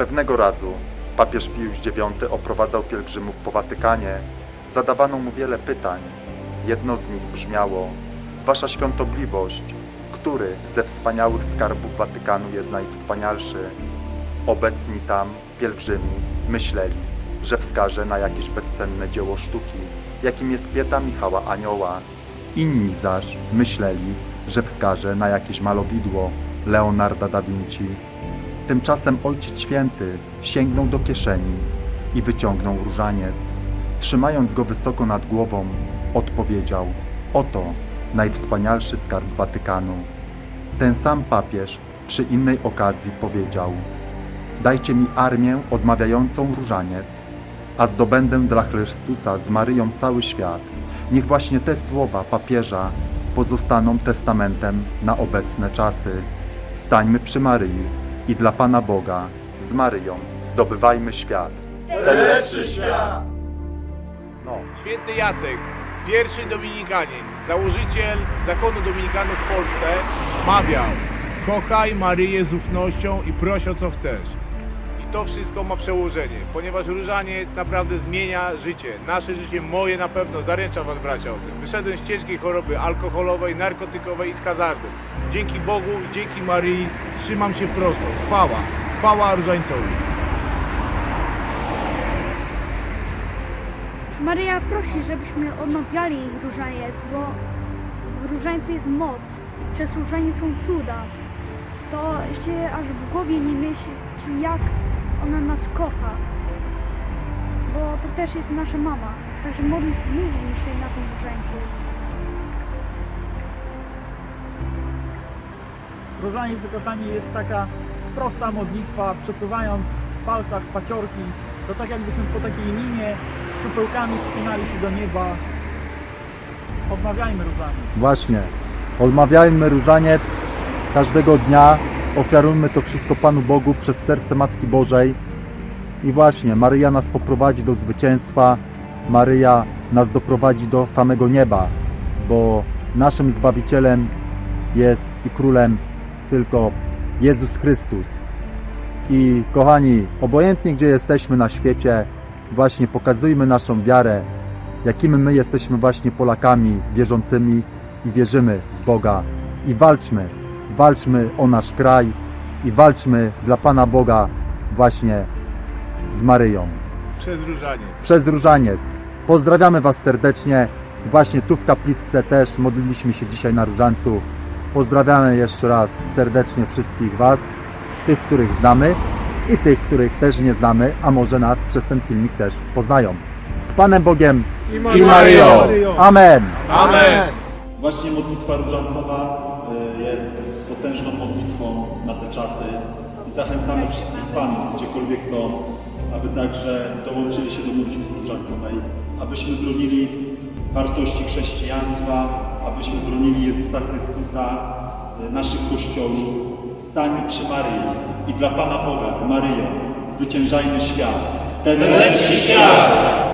Pewnego razu papież Piusz IX oprowadzał pielgrzymów po Watykanie. Zadawano mu wiele pytań. Jedno z nich brzmiało: Wasza świątobliwość, który ze wspaniałych skarbów Watykanu jest najwspanialszy? Obecni tam pielgrzymi myśleli, że wskaże na jakieś bezcenne dzieło sztuki, jakim jest Pieta Michała Anioła. Inni zaś myśleli, że wskaże na jakieś malowidło Leonarda da Vinci. Tymczasem Ojciec Święty sięgnął do kieszeni i wyciągnął różaniec. Trzymając go wysoko nad głową, odpowiedział: Oto najwspanialszy skarb Watykanu. Ten sam papież przy innej okazji powiedział: Dajcie mi armię odmawiającą różaniec, a zdobędę dla Chrystusa z Maryją cały świat. Niech właśnie te słowa papieża pozostaną testamentem na obecne czasy. Stańmy przy Maryi i dla Pana Boga z Maryją zdobywajmy świat. Ten lepszy świat! No, Święty Jacek, pierwszy dominikanin, założyciel zakonu dominikanów w Polsce, mawiał Kochaj Maryję z ufnością i proś o co chcesz. To wszystko ma przełożenie, ponieważ różaniec naprawdę zmienia życie. Nasze życie, moje na pewno, zaręczam was bracia o tym. Wyszedłem z ciężkiej choroby alkoholowej, narkotykowej i z hazardu. Dzięki Bogu i dzięki Maryi trzymam się prosto. Chwała, chwała różańcowi. Maryja prosi, żebyśmy odmawiali różaniec, bo w jest moc. Przez różaniec są cuda. To się aż w głowie nie myśli, jak ona nas kocha. Bo to też jest nasza mama. Także módlmy się na tym różańcu. Różaniec do kochani jest taka prosta modlitwa, przesuwając w palcach paciorki, to tak jakbyśmy po takiej linie z supełkami wspinali się do nieba. Odmawiajmy różaniec. właśnie. Odmawiajmy różaniec każdego dnia. Ofiarujmy to wszystko Panu Bogu przez serce Matki Bożej. I właśnie, Maryja nas poprowadzi do zwycięstwa. Maryja nas doprowadzi do samego nieba, bo naszym Zbawicielem jest i Królem tylko Jezus Chrystus. I kochani, obojętnie gdzie jesteśmy na świecie, właśnie pokazujmy naszą wiarę, jakimi my jesteśmy właśnie Polakami wierzącymi i wierzymy w Boga. I walczmy, walczmy o nasz kraj i walczmy dla Pana Boga właśnie z Maryją. Przez różaniec. Przez różaniec. Pozdrawiamy Was serdecznie. Właśnie tu w kapliczce też modliliśmy się dzisiaj na różańcu. Pozdrawiamy jeszcze raz serdecznie wszystkich Was, tych, których znamy i tych, których też nie znamy, a może nas przez ten filmik też poznają. Z Panem Bogiem i Maryją. Amen. Amen. Właśnie modlitwa różańcowa y, jest potężną modlitwą na te czasy i zachęcamy wszystkich panów, gdziekolwiek są, aby także dołączyli się do modlitwy różańcowej, abyśmy bronili wartości chrześcijaństwa, abyśmy bronili Jezusa Chrystusa, y, naszych kościołów. Stańmy przy Maryi i dla Pana Boga z Maryją zwyciężajmy świat. Ten lepszy świat!